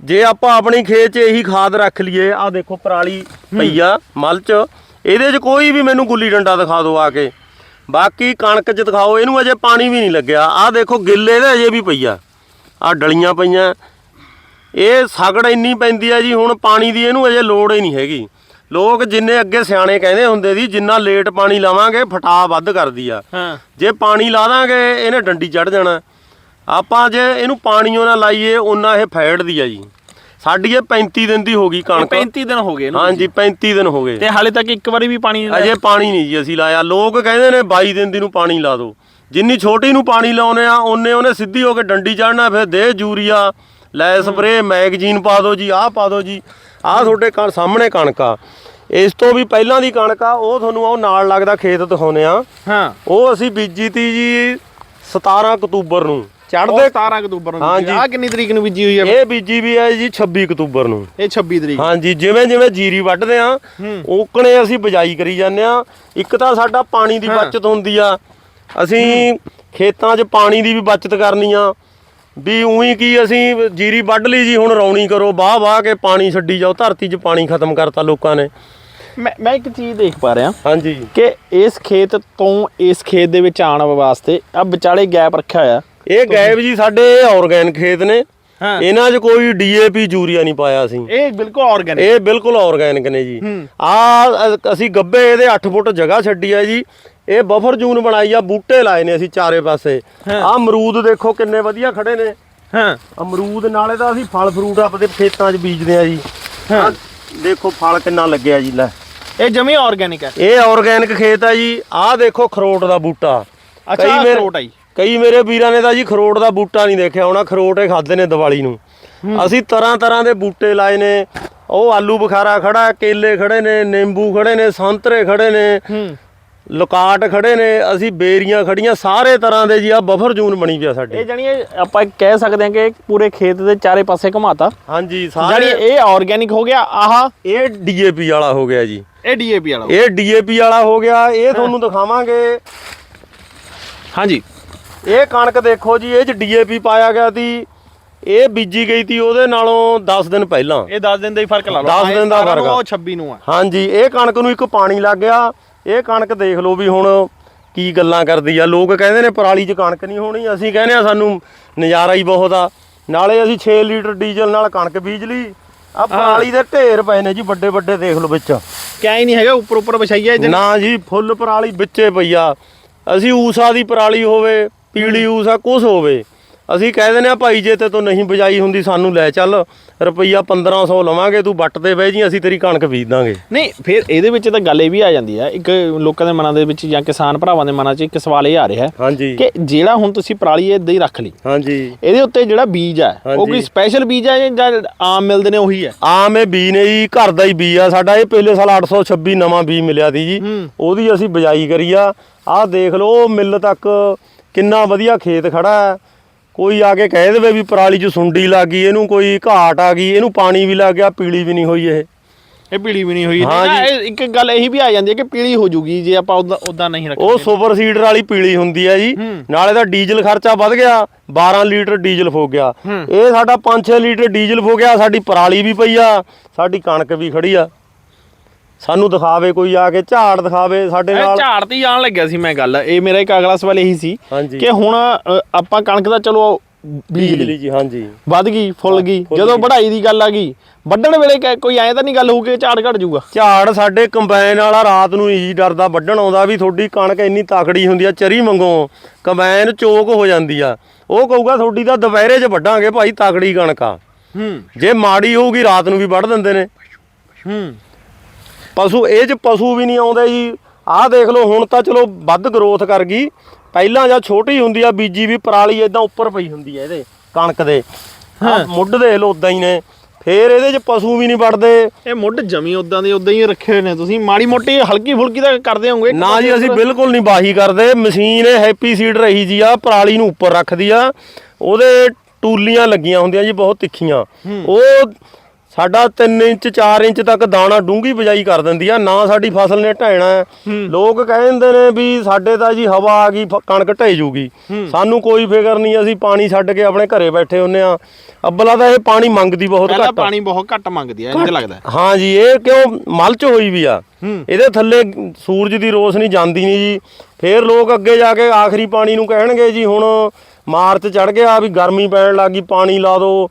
ਜੇ ਆਪਾਂ ਆਪਣੀ ਖੇਤ 'ਚ ਇਹੀ ਖਾਦ ਰੱਖ ਲਈਏ ਆ ਦੇਖੋ ਪਰਾਲੀ ਪਈ ਆ ਮਲਚ ਇਹਦੇ 'ਚ ਕੋਈ ਵੀ ਮੈਨੂੰ ਗੁੱਲੀ ਡੰਡਾ ਦਿਖਾ ਦਿਓ ਆ ਕੇ। ਬਾਕੀ ਕਣਕ 'ਚ ਦਿਖਾਓ ਇਹਨੂੰ ਅਜੇ ਪਾਣੀ ਵੀ ਨਹੀਂ ਲੱਗਿਆ। ਆ ਦੇਖੋ ਗਿੱਲੇ ਦੇ ਅਜੇ ਵੀ ਪਈ ਆ। ਆ ਡਲੀਆਂ ਪਈਆਂ। ਇਹ ਸਗੜ ਇੰਨੀ ਪੈਂਦੀ ਆ ਜੀ ਹੁਣ ਪਾਣੀ ਦੀ ਇਹਨੂੰ ਅਜੇ ਲੋੜ ਹੀ ਨਹੀਂ ਹੈਗੀ। ਲੋਕ ਜਿੰਨੇ ਅੱਗੇ ਸਿਆਣੇ ਕਹਿੰਦੇ ਹੁੰਦੇ ਸੀ ਜਿੰਨਾ ਲੇਟ ਪਾਣੀ ਲਾਵਾਂਗੇ ਫਟਾ ਵੱਧ ਕਰਦੀ ਆ। ਹਾਂ। ਜੇ ਪਾਣੀ ਲਾ ਦਾਂਗੇ ਇਹਨੇ ਡੰਡੀ ਚੜ ਜਾਣਾ। ਆਪਾਂ ਜੇ ਇਹਨੂੰ ਪਾਣੀਓ ਨਾ ਲਾਈਏ ਉਹਨਾਂ ਇਹ ਫੈੜਦੀ ਆ ਜੀ। ਸਾਡੀ ਇਹ 35 ਦਿਨ ਦੀ ਹੋ ਗਈ ਕਣਕ। 35 ਦਿਨ ਹੋ ਗਏ ਇਹਨੂੰ। ਹਾਂਜੀ 35 ਦਿਨ ਹੋ ਗਏ। ਤੇ ਹਾਲੇ ਤੱਕ ਇੱਕ ਵਾਰੀ ਵੀ ਪਾਣੀ ਅਜੇ ਪਾਣੀ ਨਹੀਂ ਜੀ ਅਸੀਂ ਲਾਇਆ। ਲੋਕ ਕਹਿੰਦੇ ਨੇ 22 ਦਿਨ ਦੀ ਨੂੰ ਪਾਣੀ ਲਾ ਦਿਓ ਜਿੰਨੀ ਛੋਟੀ ਨੂੰ ਪਾਣੀ ਲਾਉਨੇ ਆ ਉਹਨੇ ਉਹਨੇ ਸਿੱਧੀ ਹੋ ਕੇ ਡੰਡੀ ਚੜਨਾ ਫਿਰ ਦੇ ਯੂਰੀਆ ਲੈ ਸਪਰੇ ਮੈਗਜ਼ੀਨ ਪਾ ਦਿਓ ਜੀ ਆਹ ਪਾ ਦਿਓ ਜੀ। ਆਹ ਤੁਹਾਡੇ ਕਣ ਸਾਹਮਣੇ ਕਣਕ ਆ। ਇਸ ਤੋਂ ਵੀ ਪਹਿਲਾਂ ਦੀ ਕਣਕ ਆ ਉਹ ਤੁਹਾਨੂੰ ਉਹ ਨਾਲ ਲੱਗਦਾ ਖੇਤ ਦਿਖਾਉਨੇ ਆ। ਹਾਂ। ਉਹ ਅਸੀਂ ਬੀਜੀ ਤੀ ਜੀ 17 ਅਕਤੂਬਰ ਨੂੰ। ਚੜਦੇ ਚੜ੍ਹਦੇ 17 ਅਕਤੂਬਰ ਨੂੰ ਹਾਂਜੀ। ਆ ਕਿੰਨੀ ਤਰੀਕ ਨੂੰ ਬੀਜੀ ਹੋਈ ਹੈ ਇਹ ਬੀਜੀ ਵੀ ਹੈ ਜੀ 26 ਅਕਤੂਬਰ ਨੂੰ। ਇਹ 26 ਤਰੀਕ। ਹਾਂਜੀ ਜਿਵੇਂ ਜਿਵੇਂ ਜੀਰੀ ਵੱਢਦੇ ਆ ਉਕਣੇ ਅਸੀਂ ਬਿਜਾਈ ਕਰੀ ਜਾਂਦੇ ਆ। ਇੱਕ ਤਾਂ ਸਾਡਾ ਪਾਣੀ ਦੀ ਬਚਤ ਹੁੰਦੀ ਆ। ਅਸੀਂ ਖੇਤਾਂ 'ਚ ਪਾਣੀ ਦੀ ਵੀ ਬਚਤ ਕਰਨੀ ਆ। ਵੀ ਉਹੀ ਕੀ ਅਸੀਂ ਜੀਰੀ ਵੱਢ ਲਈ ਜੀ ਹੁਣ ਰੌਣੀ ਕਰੋ ਬਾਹ ਬਾਹ ਕੇ ਪਾਣੀ ਛੱਡੀ ਜਾਓ ਧਰਤੀ 'ਚ ਪਾਣੀ ਖਤਮ ਕਰਤਾ ਲੋਕਾਂ ਨੇ। ਮੈਂ ਮੈਂ ਇੱਕ ਚੀਜ਼ ਦੇਖ ਪਾ ਰਿਹਾ। ਹਾਂਜੀ। ਕਿ ਇਸ ਖੇਤ ਤੋਂ ਇਸ ਖੇਤ ਦੇ ਵਿੱਚ ਆਉਣ ਵਾਸਤੇ ਆ ਵਿਚਾਲੇ ਗੈਪ ਰੱਖਿਆ ਹੋਇਆ। ਇਹ ਗੈਬ ਜੀ ਸਾਡੇ ਆਰਗੈਨਿਕ ਖੇਤ ਨੇ। ਇਹਨਾਂ 'ਚ ਕੋਈ ਡੀਏਪੀ ਯੂਰੀਆ ਨਹੀਂ ਪਾਇਆ ਅਸੀਂ ਇਹ ਬਿਲਕੁਲ ਆਰਗੈਨਿਕ ਇਹ ਬਿਲਕੁਲ ਆਰਗੈਨਿਕ ਨੇ ਜੀ। ਆ ਅਸੀਂ ਗੱਬੇ ਇਹਦੇ 8 ਫੁੱਟ ਜਗ੍ਹਾ ਛੱਡੀ ਆ ਜੀ। ਇਹ ਬਫਰ ਜ਼ੋਨ ਬਣਾਈ ਆ ਬੂਟੇ ਲਾਏ ਨੇ ਅਸੀਂ ਚਾਰੇ ਪਾਸੇ। ਆ ਅਮਰੂਦ ਦੇਖੋ ਕਿੰਨੇ ਵਧੀਆ ਖੜੇ ਨੇ। ਹਾਂ। ਅਮਰੂਦ ਨਾਲੇ ਤਾਂ ਅਸੀਂ ਫਲ ਫਰੂਟ ਆਪਣੇ ਖੇਤਾਂ 'ਚ ਬੀਜਦੇ ਆ ਜੀ। ਦੇਖੋ ਫਲ ਕਿੰਨਾ ਲੱਗਿਆ ਜੀ ਲੈ। ਇਹ ਜਮੀ ਆਰਗੈਨਿਕ ਹੈ। ਇਹ ਆਰਗੈਨਿਕ ਖੇਤ ਆ ਜੀ। ਆਹ ਦੇਖੋ ਖਰੋਟ ਦਾ ਬੂਟਾ। ਅੱਛਾ, ਆਹ ਮੇਰੇ- ਅਖਰੋਟ ਆ ਜੀ। ਕਈ ਮੇਰੇ ਵੀਰਾਂ ਨੇ ਤਾਂ ਜੀ ਖਰੋਟ ਦਾ ਬੂਟਾ ਨਹੀਂ ਦੇਖਿਆ ਹੋਣਾ। ਖਰੋਟ ਖਾਦੇ ਨੇ ਦੀਵਾਲੀ ਨੂੰ। ਅਸੀਂ ਤਰ੍ਹਾਂ ਤਰ੍ਹਾਂ ਦੇ ਬੂਟੇ ਲਾਏ ਨੇ। ਉਹ ਆਲੂ ਬੁਖਾਰਾ ਖੜਾ ਕੇਲੇ ਖੜੇ ਨੇ ਨਿੰਬੂ ਖੜੇ ਨੇ ਸੰਤਰੇ ਖੜੇ ਨੇ। ਹੂੰ। ਲੁਕਾਟ ਖੜੇ ਨੇ ਅਸੀਂ ਬੇਰੀਆਂ ਖੜੀਆਂ ਸਾਰੇ ਤਰ੍ਹਾਂ ਦੇ ਜੀ ਆ ਬਫਰ ਜ਼ੋਨ ਬਣੀ ਪਿਆ ਇਹ ਸਾਡੀ ਜਾਨੀ ਆਪਾਂ ਕਹਿ ਸਕਦੇ ਹਾਂ ਕਿ ਪੂਰੇ ਖੇਤ ਦੇ ਚਾਰੇ ਪਾਸੇ ਘੁਮਾਤਾ। ਹਾਂਜੀ ਜਾਨੀ ਸਾਰੇ ਇਹ ਆਰਗੈਨਿਕ ਹੋ ਗਿਆ ਆਹ ਇਹ ਡੀਏਪੀ ਵਾਲਾ ਹੋ ਗਿਆ ਜੀ। ਇਹ ਡੀਏਪੀ ਵਾਲਾ ਇਹ ਡੀਏਪੀ ਵਾਲਾ ਹੋ ਗਿਆ ਇਹ ਤੁਹਾਨੂੰ ਦਿਖਾਵਾਂਗੇ। ਹਾਂਜੀ। ਇਹ ਕਣਕ ਦੇਖੋ ਜੀ ਇਹ ਚ ਡੀਏਪੀ ਪਾਇਆ ਗਿਆ ਸੀ। ਇਹ ਬੀਜੀ ਗਈ ਸੀ ਉਹਦੇ ਨਾਲੋਂ 10 ਦਿਨ ਪਹਿਲਾਂ। ਇਹ 10 ਦਿਨ ਦਾ ਹੀ ਫ਼ਰਕ ਲਾ ਲਓ। 10 ਦਿਨ ਦਾ ਫ਼ਰਕ ਆ। ਉਹ 26 ਨੂੰ ਆ। ਹਾਂਜੀ ਇਹ ਕਣਕ ਨੂੰ ਇੱਕ ਪਾਣੀ ਲੱਗ ਗਿਆ। ਇਹ ਕਣਕ ਦੇਖ ਲਓ ਵੀ ਹੁਣ ਕੀ ਗੱਲਾਂ ਕਰਦੀ ਆ। ਲੋਕ ਕਹਿੰਦੇ ਨੇ ਪਰਾਲੀ 'ਚ ਕਣਕ ਨਹੀਂ ਹੋਣੀ ਅਸੀਂ ਕਹਿੰਦੇ ਆ ਸਾਨੂੰ ਨਜ਼ਾਰਾ ਹੀ ਬਹੁਤ ਆ। ਨਾਲੇ ਅਸੀਂ 6 ਲੀਟਰ ਡੀਜ਼ਲ ਨਾਲ ਕਣਕ ਬੀਜ ਲਈ। ਆ ਪਰਾਲੀ ਦੇ ਢੇਰ ਪਏ ਨੇ ਜੀ ਵੱਡੇ ਵੱਡੇ ਦੇਖ ਲਓ ਵਿੱਚ। ਕਿਆ ਹੀ ਨਹੀਂ ਹੈਗਾ ਉੱਪਰ ਉੱਪਰ ਵਿਛਾਈ ਹੈ ਨਾ ਜੀ ਫੁੱਲ ਪਰਾਲੀ ਵਿੱਚੇ ਪਈ ਆ। ਅਸੀਂ ਊਸਾ ਦੀ ਪਰਾਲੀ ਹੋਵੇ ਪੀਲੀ ਊਸਾ ਕੁਛ ਹੋਵੇ। ਅਸੀਂ ਕਹਿ ਦਿੰਦੇ ਆ ਭਾਈ ਜੇ ਤੇ ਤੋਂ ਨਹੀਂ ਬਜਾਈ ਹੁੰਦੀ ਸਾਨੂੰ ਲੈ ਚੱਲ। ਰੁਪਈਆ 1500 ਲਵਾਂਗੇ ਤੂੰ ਵੱਟ ਤੇ ਬਹਿ ਜੀ ਅਸੀਂ ਤੇਰੀ ਕਣਕ ਬੀਜ ਦਾਂਗੇ। ਨਹੀਂ ਫਿਰ ਇਹਦੇ ਵਿੱਚ ਤਾਂ ਗੱਲ ਇਹ ਵੀ ਆ ਜਾਂਦੀ ਆ ਇੱਕ ਲੋਕਾਂ ਦੇ ਮਨਾਂ ਦੇ ਵਿੱਚ ਜਾਂ ਕਿਸਾਨ ਭਰਾਵਾਂ ਦੇ ਮਨਾਂ 'ਚ ਇੱਕ ਸਵਾਲ ਇਹ ਆ ਰਿਹਾ ਕਿ ਜਿਹੜਾ ਹੁਣ ਤੁਸੀਂ ਪਰਾਲੀ ਇਦਾਂ ਹੀ ਰੱਖ ਲਈ ਹਾਂਜੀ। ਇਹਦੇ ਉੱਤੇ ਜਿਹੜਾ ਬੀਜ ਆ ਉਹ। ਕੋਈ ਸਪੈਸ਼ਲ ਬੀਜ ਆ ਜਾਂ ਆਮ ਮਿਲਦੇ ਨੇ ਉਹੀ ਹੈ ਆਮ ਇਹ ਬੀ ਨੇ ਜੀ ਘਰ ਦਾ ਹੀ ਬੀ ਆ ਸਾਡਾ। ਇਹ ਪਹਿਲੇ ਸਾਲ 826 ਨਵਾਂ ਬੀ ਮਿਲਿਆ ਸੀ ਜੀ। ਉਹਦੀ ਅਸੀਂ ਬਜਾਈ ਕਰੀ ਆ। ਆਹ ਦੇਖ ਲਓ ਮਿੱਲ ਤੱਕ ਕਿੰਨਾ ਵਧੀਆ ਖੇਤ ਖੜਾ ਹੈ। ਕੋਈ ਆ ਕੇ ਕਹਿ ਦੇਵੇ ਵੀ ਪਰਾਲੀ 'ਚ ਸੁੰਡੀ ਲੱਗ ਗਈ ਇਹਨੂੰ ਕੋਈ ਘਾਟ ਆ ਗਈ ਇਹਨੂੰ ਪਾਣੀ ਵੀ ਲੱਗ ਗਿਆ ਪੀਲੀ ਵੀ ਨਹੀਂ ਹੋਈ ਇਹ ਇਹ ਪੀਲੀ ਵੀ ਨਹੀਂ ਹੋਈ ਹਾਂ ਨਾ। ਇਹ ਇੱਕ ਗੱਲ ਇਹੀ ਵੀ ਆ ਜਾਂਦੀ ਹੈ ਕਿ ਪੀਲੀ ਹੋ ਜੂਗੀ ਜੇ ਆਪਾਂ ਉਦਾਂ ਉਦਾਂ ਨਹੀਂ ਰੱਖਾਂਗੇ ਉਹ ਸੁਪਰ ਸੀਡਰ ਵਾਲੀ ਪੀਲੀ ਹੁੰਦੀ ਹੈ ਜੀ ਹੂੰ। ਨਾਲੇ ਦਾ ਡੀਜ਼ਲ ਖਰਚਾ ਵੱਧ ਗਿਆ 12 ਲੀਟਰ ਡੀਜ਼ਲ ਹੋ ਗਿਆ ਹੂੰ। ਇਹ ਸਾਡਾ 5-6 ਲੀਟਰ ਡੀਜ਼ਲ ਹੋ ਗਿਆ ਸਾਡੀ ਪਰਾਲੀ ਵੀ ਪਈ ਆ ਸਾਡੀ ਕਣਕ ਵੀ ਖੜੀ ਆ ਸਾਨੂੰ ਦਿਖਾਵੇ ਕੋਈ ਆ ਕੇ ਝਾੜ ਦਿਖਾਵੇ ਸਾਡੇ ਇਹ ਨਾਲ। ਝਾੜ ਤੇ ਆਉਣ ਲੱਗਿਆ ਸੀ ਮੈਂ ਗੱਲ। ਇਹ ਮੇਰਾ ਇੱਕ ਅਗਲਾ ਸਵਾਲ ਇਹੀ ਸੀ ਕਿ ਹੁਣ ਆਪਾਂ ਕਣਕ ਦਾ ਚਲੋ ਬੀਜ ਲਈ। ਬਿਜਲੀ ਜੀ ਹਾਂਜੀ। ਵੱਧ ਗਈ ਫੁੱਲ ਗਈ। ਜਦੋਂ। ਵਢਾਈ ਦੀ ਗੱਲ ਆ ਗਈ ਵੱਢਣ ਵੇਲੇ ਕੋਈ ਐਂ ਤਾਂ ਨਹੀਂ ਗੱਲ ਹੋਊ ਕਿ ਝਾੜ ਘਟ ਜਾਊਗਾ? ਝਾੜ ਸਾਡੇ ਕੰਬਾਈਨ ਵਾਲਾ ਰਾਤ ਨੂੰ ਹੀ ਡਰਦਾ ਵੱਢਣ ਆਉਂਦਾ ਵੀ ਤੁਹਾਡੀ ਕਣਕ ਇੰਨੀ ਤਾਕੜੀ ਹੁੰਦੀ ਆ ਚਰੀ ਮੰਗੋ ਕੰਬਾਈਨ ਚੋਕ ਹੋ ਜਾਂਦੀ ਆ। ਉਹ ਕਹੂਗਾ ਤੁਹਾਡੀ ਤਾਂ ਦੁਪਹਿਰੇ 'ਚ ਵੱਢਾਂਗੇ ਭਾਈ ਤਾਕੜੀ ਕਣਕ ਆ। ਹੂੰ। ਜੇ ਮਾੜੀ ਹੋਊਗੀ ਰਾਤ ਨੂੰ ਵੀ ਵੱਢ ਦਿੰਦੇ ਨੇ। ਹੂੰ। ਪਸ਼ੂ ਇਹ 'ਚ ਪਸ਼ੂ ਵੀ ਨਹੀਂ ਆਉਂਦੇ ਜੀ। ਆਹ ਦੇਖ ਲਓ ਹੁਣ ਤਾਂ ਚਲੋ ਵੱਧ ਗਰੋਥ ਕਰ ਗਈ। ਪਹਿਲਾਂ ਜਾਂ ਛੋਟੀ ਹੁੰਦੀ ਆ ਬੀਜੀ ਵੀ ਪਰਾਲੀ ਇਦਾਂ ਉੱਪਰ ਪਈ ਹੁੰਦੀ ਆ ਇਹਦੇ ਕਣਕ ਦੇ। ਮੁੱਢ ਦੇ ਲੋ ਉਦਾਂ ਹੀ ਨੇ। ਫੇਰ ਇਹਦੇ 'ਚ ਪਸ਼ੂ ਵੀ ਨਹੀਂ ਵੜਦੇ। ਇਹ ਮੁੱਢ ਜਮੀ ਉਦਾਂ ਦੇ ਉਦਾਂ ਹੀ ਰੱਖੇ ਹੋਏ ਨੇ। ਤੁਸੀਂ ਮਾੜੀ ਮੋਟੀ ਹਲਕੀ ਫੁਲਕੀ ਤਾਂ ਕਰਦੇ ਹੋਵੋਗੇ ਨਾ ਜੀ ਅਸੀਂ ਬਿਲਕੁਲ ਨਹੀਂ ਬਾਹੀ ਕਰਦੇ। ਮਸ਼ੀਨ ਇਹ ਹੈਪੀ ਸੀਡ ਰਹੀ ਜੀ ਆ ਪਰਾਲੀ ਨੂੰ ਉੱਪਰ ਰੱਖਦੀ ਆ। ਉਹਦੇ ਟੂਲੀਆਂ ਲੱਗੀਆਂ ਹੁੰਦੀਆਂ ਜੀ ਬਹੁਤ ਤਿੱਖੀਆਂ। ਉਹ ਸਾਡਾ 3 ਇੰਚ 4 ਇੰਚ ਤੱਕ ਦਾਣਾ ਡੂੰਗੀ ਬਜਾਈ ਕਰ ਦਿੰਦੀ ਆ ਨਾ ਸਾਡੀ ਫਸਲ ਨੇ ਢਹਿਣਾ। ਲੋਕ ਕਹਿੰਦੇ ਨੇ ਵੀ ਸਾਡੇ ਤਾਂ ਜੀ ਹਵਾ ਆ ਗਈ ਕਣਕ ਢਹਿ ਜੂਗੀ। ਸਾਨੂੰ ਕੋਈ ਫਿਕਰ ਨਹੀਂ ਅਸੀਂ ਪਾਣੀ ਛੱਡ ਕੇ ਆਪਣੇ ਘਰੇ ਬੈਠੇ ਹੁੰਨੇ ਆ। ਅੱਬਲਾ ਤਾਂ ਇਹ ਪਾਣੀ ਮੰਗਦੀ ਬਹੁਤ ਘੱਟ ਆ। ਪਾਣੀ ਬਹੁਤ ਘੱਟ ਮੰਗਦੀ ਹੈ ਇੰਜ ਲੱਗਦਾ। ਹਾਂ ਜੀ ਇਹ ਕਿਉਂ ਮਲਚ ਹੋਈ ਵੀ ਆ। ਇਹਦੇ ਥੱਲੇ ਸੂਰਜ ਦੀ ਰੋਸ਼ਨੀ ਜਾਂਦੀ ਨਹੀਂ ਜੀ। ਫੇਰ ਲੋਕ ਅੱਗੇ ਜਾ ਕੇ ਆਖਰੀ ਪਾਣੀ ਨੂੰ ਕਹਿਣਗੇ ਜੀ ਹੁਣ ਮਾਰਚ ਚੜ ਗਿਆ ਵੀ ਗਰਮੀ ਪੈਣ ਲੱਗੀ ਪਾਣੀ ਲਾ ਦਿਓ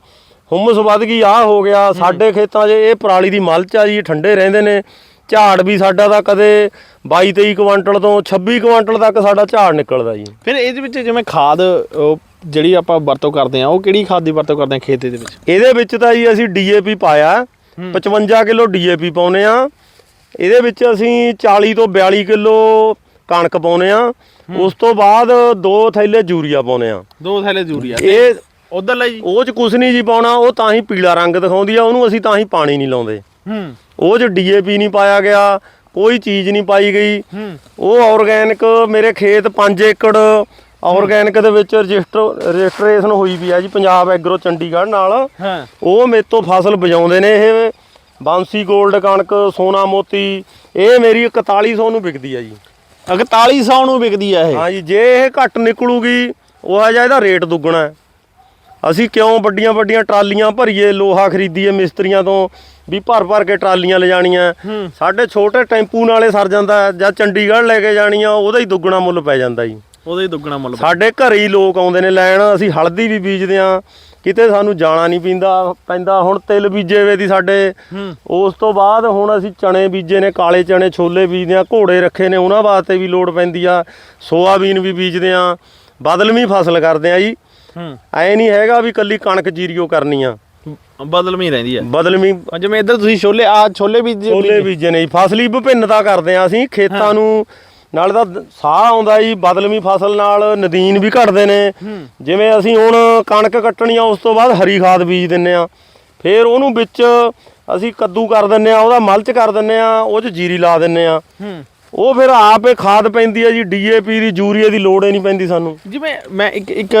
ਹੁਮਸ ਵੱਧ ਗਈ ਆ ਹੋ ਗਿਆ ਸਾਡੇ ਖੇਤਾਂ 'ਚ ਇਹ ਪਰਾਲੀ ਦੀ ਮਲਚ ਆ ਜੀ ਠੰਡੇ ਰਹਿੰਦੇ ਨੇ। ਝਾੜ ਵੀ ਸਾਡਾ ਤਾਂ ਕਦੇ 22 23 ਕੁਆਂਟਲ ਤੋਂ 26 ਕੁਆਂਟਲ ਤੱਕ ਸਾਡਾ ਝਾੜ ਨਿਕਲਦਾ ਜੀ। ਫਿਰ ਇਹਦੇ ਵਿੱਚ ਜਿਵੇਂ ਖਾਦ ਜਿਹੜੀ ਆਪਾਂ ਵਰਤੋਂ ਕਰਦੇ ਆ ਉਹ ਕਿਹੜੀ ਖਾਦ ਦੀ ਵਰਤੋਂ ਕਰਦੇ ਆ ਖੇਤ ਦੇ ਵਿੱਚ? ਇਹਦੇ ਵਿੱਚ ਤਾਂ ਜੀ ਅਸੀਂ ਡੀਏਪੀ ਪਾਇਆ 55 ਕਿਲੋ ਡੀਏਪੀ ਪਾਉਨੇ ਆ ਇਹਦੇ ਵਿੱਚ ਅਸੀਂ 40 ਤੋਂ 42 ਕਿਲੋ ਕਣਕ ਪਾਉਨੇ ਆ ਉਸ ਤੋਂ ਬਾਅਦ ਦੋ ਥੈਲੇ ਯੂਰੀਆ ਪਾਉਨੇ ਆ ਦੋ ਥੈਲੇ ਯੂਰੀਆ। ਇਹ ਉਧਰ ਲੈ ਜੀ? ਉਹ ਚ ਕੁਛ ਨਹੀਂ ਜੀ ਪਾਉਣਾ ਉਹ ਤਾਂ ਹੀ ਪੀਲਾ ਰੰਗ ਦਿਖਾਉਂਦੀ ਆ ਉਹਨੂੰ ਅਸੀਂ ਤਾਂ ਹੀ ਪਾਣੀ ਨਹੀਂ ਲਾਉਂਦੇ। ਹੂੰ। ਉਹ ਚ ਡੀਏਪੀ ਨਹੀਂ ਪਾਇਆ ਗਿਆ ਕੋਈ ਚੀਜ਼ ਨਹੀਂ ਪਾਈ ਗਈ। ਹੂੰ। ਉਹ ਆਰਗੈਨਿਕ ਮੇਰੇ ਖੇਤ 5 ਏਕੜ ਆਰਗੈਨਿਕ ਦੇ ਵਿੱਚ ਰਜਿਸਟਰ ਰਜਿਸਟ੍ਰੇਸ਼ਨ ਹੋਈ ਵੀ ਆ ਜੀ ਪੰਜਾਬ ਐਗਰੋ ਚੰਡੀਗੜ੍ਹ ਨਾਲ। ਹਾਂ। ਉਹ ਮੇਰੇ ਤੋਂ ਫਸਲ ਬਜਾਉਂਦੇ ਨੇ ਇਹ। ਬਾਂਸੀ 골ਡ ਕਣਕ ਸੋਨਾ ਮੋਤੀ ਇਹ ਮੇਰੀ 4100 ਨੂੰ ਵਿਕਦੀ ਆ ਜੀ। 4100 ਨੂੰ ਵਿਕਦੀ ਆ ਇਹ? ਹਾਂ ਜੀ ਜੇ ਇਹ ਘੱਟ ਨਿਕਲੂਗੀ ਉਹ ਆ ਜਾ ਇਹਦਾ ਰੇਟ ਦੁੱਗਣਾ। ਹੈ। ਅਸੀਂ ਕਿਉਂ ਵੱਡੀਆਂ ਵੱਡੀਆਂ ਟਰਾਲੀਆਂ ਭਰੀਏ ਲੋਹਾ ਖਰੀਦੀਏ ਮਿਸਤਰੀਆਂ ਤੋਂ? ਵੀ ਭਰ ਭਰ ਕੇ ਟਰਾਲੀਆਂ ਲਿਜਾਣੀਆਂ। ਸਾਡੇ ਛੋਟੇ ਟੈਂਪੂ ਨਾਲੇ ਸਰ ਜਾਂਦਾ ਜਾਂ ਚੰਡੀਗੜ੍ਹ ਲੈ ਕੇ ਜਾਣੀਆਂ ਉਹਦਾ ਹੀ ਦੁੱਗਣਾ ਮੁੱਲ ਪੈ ਜਾਂਦਾ ਜੀ। ਉਹਦੇ ਹੀ ਦੁੱਗਣਾ ਮੁੱਲ ਸਾਡੇ ਘਰੇ ਹੀ ਲੋਕ ਆਉਂਦੇ ਨੇ ਲੈਣ ਅਸੀਂ ਹਲਦੀ ਵੀ ਬੀਜਦੇ ਆ ਕਿਤੇ ਸਾਨੂੰ ਜਾਣਾ ਨਹੀਂ ਪੈਂਦਾ ਪੈਂਦਾ ਹੁਣ ਤਿਲ ਬੀਜੇ ਵੇ ਦੀ ਸਾਡੇ। ਉਸ ਤੋਂ ਬਾਅਦ ਹੁਣ ਅਸੀਂ ਚਣੇ ਬੀਜੇ ਨੇ ਕਾਲੇ ਚਣੇ ਛੋਲੇ ਬੀਜਦੇ ਆ ਘੋੜੇ ਰੱਖੇ ਨੇ ਉਹਨਾਂ ਵਾਸਤੇ ਵੀ ਲੋੜ ਪੈਂਦੀ ਆ। ਸੋਆਬੀਨ ਵੀ ਬੀਜਦੇ ਆ ਬਦਲਵੀਂ ਫਸਲ ਕਰਦੇ ਆ ਜੀ। ਹੂੰ ਐ ਨਹੀਂ ਹੈਗਾ ਵੀ ਕੱਲੀ ਕਣਕ ਜੀਰੀਓ ਕਰਨੀ ਆ। ਬਦਲਵੀਂ ਰਹਿੰਦੀ ਆ। ਬਦਲਵੀਂ ਜਿਵੇਂ ਇੱਧਰ ਤੁਸੀਂ ਛੋਲੇ ਆ ਛੋਲੇ ਵੀ ਛੋਲੇ ਬੀਜੇ। ਨੇ ਫਸਲੀ ਵਿਭਿੰਨਤਾ ਕਰਦੇ ਆ ਅਸੀਂ ਖੇਤਾਂ ਨੂੰ ਨਾਲ ਤਾਂ ਦ- ਸਾਹ ਆਉਂਦਾ ਜੀ ਬਦਲਵੀਂ ਫਸਲ ਨਾਲ ਨਦੀਨ ਵੀ ਘਟਦੇ ਨੇ। ਜਿਵੇਂ ਅਸੀਂ ਹੁਣ ਕਣਕ ਕੱਟਣੀ ਆ ਉਸ ਤੋਂ ਬਾਅਦ ਹਰੀ ਖਾਦ ਬੀਜ ਦਿੰਨੇ ਆ। ਫਿਰ ਉਹਨੂੰ ਵਿੱਚ ਅਸੀਂ ਕੱਦੂ ਕਰ ਦਿੰਨੇ ਆ ਉਹਦਾ ਮਲਚ ਕਰ ਦਿੰਨੇ ਆ ਉਹ 'ਚ ਜੀਰੀ ਲਾ ਦਿੰਨੇ ਆ। ਉਹ ਫਿਰ ਆਪੇ ਖਾਦ ਪੈਂਦੀ ਆ ਜੀ ਡੀਏਪੀ ਦੀ ਯੂਰੀਆ ਦੀ ਲੋੜ ਹੀ ਨਹੀਂ ਪੈਂਦੀ ਸਾਨੂੰ। ਜਿਵੇਂ ਮੈਂ ਇੱਕ ਇੱਕ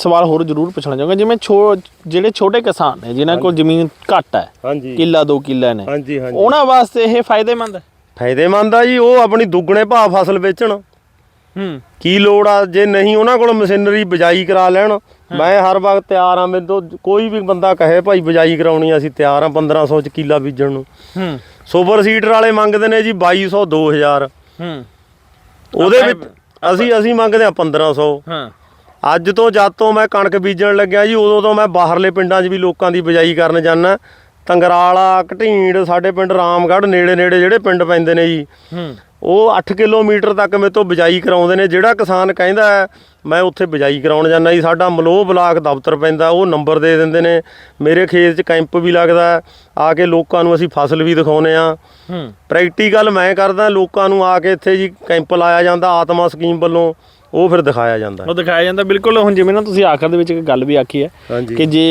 ਸਵਾਲ ਹੋਰ ਜ਼ਰੂਰ ਪੁੱਛਣਾ ਚਾਹਾਂਗਾ। ਜਿਵੇਂ ਛੋ ਜਿਹੜੇ ਛੋਟੇ ਕਿਸਾਨ ਨੇ ਜਿਨ੍ਹਾਂ ਕੋਲ ਜ਼ਮੀਨ ਘੱਟ ਹੈ ਹਾਂਜੀ। ਕਿੱਲਾ ਦੋ ਕਿੱਲਾ ਨੇ ਹਾਂਜੀ ਹਾਂਜੀ। ਉਹਨਾਂ ਵਾਸਤੇ ਇਹ ਫਾਇਦੇਮੰਦ ਹੈ? ਫਾਇਦੇਮੰਦ ਆ ਜੀ ਉਹ ਆਪਣੀ ਦੁੱਗਣੇ ਭਾਅ ਫਸਲ ਵੇਚਣ। ਹੂੰ। ਕੀ ਲੋੜ ਆ? ਜੇ ਨਹੀਂ ਉਹਨਾਂ ਕੋਲ ਮਸ਼ੀਨਰੀ ਬਿਜਾਈ ਕਰਾ ਲੈਣ ਮੈਂ ਹਰ ਵਕਤ ਤਿਆਰ ਆ। ਤੋਂ ਕੋਈ ਵੀ ਬੰਦਾ ਕਹੇ ਭਾਈ ਬਿਜਾਈ ਕਰਾਉਣੀ ਆ, ਅਸੀਂ ਤਿਆਰ ਆ 1500 ਚ ਕਿੱਲਾ ਬੀਜਣ ਨੂੰ। ਹੂੰ। ਸੁਪਰ ਸੀਡਰ ਵਾਲੇ ਮੰਗਦੇ ਨੇ ਜੀ 2200 2000 ਹੂੰ। ਉਹਦੇ ਵਿੱਚ ਅਸੀਂ ਅਸੀਂ ਮੰਗਦੇ ਆ 1500 ਹਾਂ। ਅੱਜ ਤੋਂ ਜਦ ਤੋਂ ਮੈਂ ਕਣਕ ਬੀਜਣ ਲੱਗਿਆ ਜੀ ਉਦੋਂ ਤੋਂ ਮੈਂ ਬਾਹਰਲੇ ਪਿੰਡਾਂ 'ਚ ਵੀ ਲੋਕਾਂ ਦੀ ਬਿਜਾਈ ਕਰਨ ਜਾਂਦਾ। ਤੰਗਰਾਲਾ ਘਟੀਂਡ ਸਾਡੇ ਪਿੰਡ ਰਾਮਗੜ੍ਹ ਨੇੜੇ ਨੇੜੇ ਜਿਹੜੇ ਪਿੰਡ ਪੈਂਦੇ ਨੇ ਜੀ। ਹੂੰ। ਉਹ 8 ਕਿਲੋਮੀਟਰ ਤੱਕ ਮੇਰੇ ਤੋਂ ਬਿਜਾਈ ਕਰਾਉਂਦੇ ਨੇ ਜਿਹੜਾ ਕਿਸਾਨ ਕਹਿੰਦਾ ਮੈਂ ਉੱਥੇ ਬਿਜਾਈ ਕਰਾਉਣ ਜਾਂਦਾ ਜੀ। ਸਾਡਾ ਮਲੋਹ ਬਲਾਕ ਦਫ਼ਤਰ ਪੈਂਦਾ ਉਹ ਨੰਬਰ ਦੇ ਦਿੰਦੇ ਨੇ। ਮੇਰੇ ਖੇਤ 'ਚ ਕੈਂਪ ਵੀ ਲੱਗਦਾ। ਆ ਕੇ ਲੋਕਾਂ ਨੂੰ ਅਸੀਂ ਫਸਲ ਵੀ ਦਿਖਾਉਨੇ ਆ ਹੂੰ। ਪ੍ਰੈਕਟੀਕਲ ਮੈਂ ਕਰਦਾ ਲੋਕਾਂ ਨੂੰ ਆ ਕੇ ਇੱਥੇ ਜੀ ਕੈਂਪ ਲਾਇਆ ਜਾਂਦਾ ਆਤਮਾ ਸਕੀਮ ਵੱਲੋਂ। ਉਹ ਫਿਰ ਦਿਖਾਇਆ ਜਾਂਦਾ ਉਹ ਦਿਖਾਇਆ ਜਾਂਦਾ ਬਿਲਕੁਲ। ਹੁਣ ਜਿਵੇਂ ਨਾ ਤੁਸੀਂ ਆਖਰ ਦੇ ਵਿੱਚ ਇੱਕ ਗੱਲ ਵੀ ਆਖੀ ਹੈ ਕਿ ਜੇ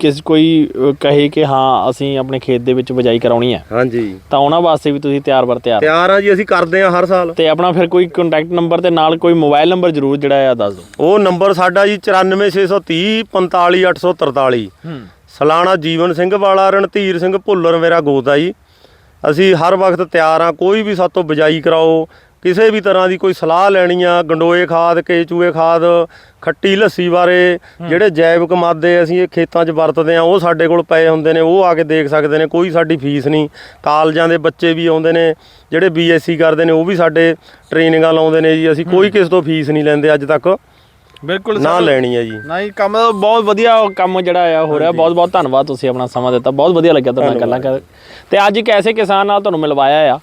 ਕਿਸ ਕੋਈ ਕਹੇ ਕਿ ਹਾਂ ਅਸੀਂ ਆਪਣੇ ਖੇਤ ਦੇ ਵਿੱਚ ਬਿਜਾਈ ਕਰਾਉਣੀ ਹੈ ਹਾਂਜੀ। ਤਾਂ ਉਹਨਾਂ ਵਾਸਤੇ ਵੀ ਤੁਸੀਂ ਤਿਆਰ ਬਰ ਤਿਆਰ ਤਿਆਰ ਆ ਜੀ ਅਸੀਂ ਕਰਦੇ ਆ ਹਰ ਸਾਲ। ਤੇ ਆਪਣਾ ਫਿਰ ਕੋਈ ਕੰਟੈਕਟ ਨੰਬਰ ਤੇ ਨਾਲ ਕੋਈ ਮੋਬਾਈਲ ਨੰਬਰ ਜ਼ਰੂਰ ਜਿਹੜਾ ਆ ਦੱਸ ਦਿਓ। ਉਹ ਨੰਬਰ ਸਾਡਾ ਜੀ 94630 45843 ਹੂੰ। ਸਲਾਣਾ ਜੀਵਨ ਸਿੰਘ ਵਾਲਾ ਰਣਧੀਰ ਸਿੰਘ ਭੁੱਲਰ ਮੇਰਾ ਆ ਜੀ। ਅਸੀਂ ਹਰ ਵਕਤ ਤਿਆਰ ਆ ਕੋਈ ਵੀ ਸਾਤੋਂ ਬਿਜਾਈ ਕਰਾਓ ਕਿਸੇ ਵੀ ਤਰ੍ਹਾਂ ਦੀ ਕੋਈ ਸਲਾਹ ਲੈਣੀ ਆ ਗੰਡੋਏ ਖਾਦ ਕੇਚੂਏ ਖਾਦ ਖੱਟੀ ਲੱਸੀ ਬਾਰੇ ਜਿਹੜੇ ਜੈਵਿਕ ਮਾਦੇ ਅਸੀਂ ਇਹ ਖੇਤਾਂ 'ਚ ਵਰਤਦੇ ਆ ਉਹ ਸਾਡੇ ਕੋਲ ਪਏ ਹੁੰਦੇ ਨੇ ਉਹ ਆ ਕੇ ਦੇਖ ਸਕਦੇ ਨੇ ਕੋਈ ਸਾਡੀ ਫੀਸ ਨਹੀਂ। ਕਾਲਜਾਂ ਦੇ ਬੱਚੇ ਵੀ ਆਉਂਦੇ ਨੇ ਜਿਹੜੇ ਬੀਐਸਸੀ ਕਰਦੇ ਨੇ ਉਹ ਵੀ ਸਾਡੇ ਟ੍ਰੇਨਿੰਗਾਂ ਲਾਉਂਦੇ ਨੇ ਜੀ ਅਸੀਂ ਕੋਈ ਕਿਸੇ ਤੋਂ ਫੀਸ ਨਹੀਂ ਲੈਂਦੇ ਅੱਜ ਤੱਕ। ਬਿਲਕੁਲ ਨਾ ਲੈਣੀ ਹੈ ਜੀ। ਨਹੀਂ ਕੰਮ ਬਹੁਤ ਵਧੀਆ ਕੰਮ ਜਿਹੜਾ ਆ ਹੋ ਰਿਹਾ। ਬਹੁਤ ਬਹੁਤ ਧੰਨਵਾਦ ਤੁਸੀਂ ਆਪਣਾ ਸਮਾਂ ਦਿੱਤਾ। ਬਹੁਤ ਵਧੀਆ ਲੱਗਿਆ ਤੁਹਾਡੇ ਨਾਲ ਗੱਲਾਂ ਕਰ ਤੇ ਅੱਜ ਇੱਕ ਐਸੇ ਕਿਸਾਨ ਨਾਲ ਤੁਹਾਨੂੰ ਮਿਲਵਾਇਆ ਆ।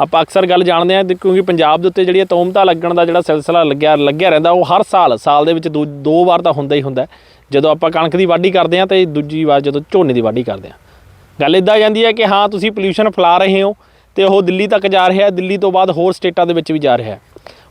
ਆਪਾਂ ਅਕਸਰ ਗੱਲ ਜਾਣਦੇ ਆ ਕਿਉਂਕਿ ਪੰਜਾਬ ਦੇ ਉੱਤੇ ਜਿਹੜੀ ਇਹ ਤੋਮਤਾ ਲੱਗਣ ਦਾ ਜਿਹੜਾ ਸਿਲਸਿਲਾ ਲੱਗਿਆ ਲੱਗਿਆ ਰਹਿੰਦਾ, ਉਹ ਹਰ ਸਾਲ ਸਾਲ ਦੇ ਵਿੱਚ ਦੋ ਦੋ ਵਾਰ ਤਾਂ ਹੁੰਦਾ ਹੀ ਹੁੰਦਾ ਜਦੋਂ ਆਪਾਂ ਕਣਕ ਦੀ ਵਾਢੀ ਕਰਦੇ ਆ ਤੇ ਦੂਜੀ ਵਾਰ ਜਦੋਂ ਝੋਨੇ ਦੀ ਵਾਢੀ ਕਰਦੇ ਆ ਗੱਲ ਇਦਾਂ ਜਾਂਦੀ ਹੈ ਕਿ ਹਾਂ, ਤੁਸੀਂ ਪੋਲਿਊਸ਼ਨ ਫੈਲਾ ਰਹੇ ਹੋ ਤੇ ਉਹ ਦਿੱਲੀ ਤੱਕ ਜਾ ਰਿਹਾ ਹੈ, ਦਿੱਲੀ ਤੋਂ ਬਾਅਦ ਹੋਰ ਸਟੇਟਾਂ ਦੇ ਵਿੱਚ ਵੀ ਜਾ ਰਿਹਾ ਹੈ।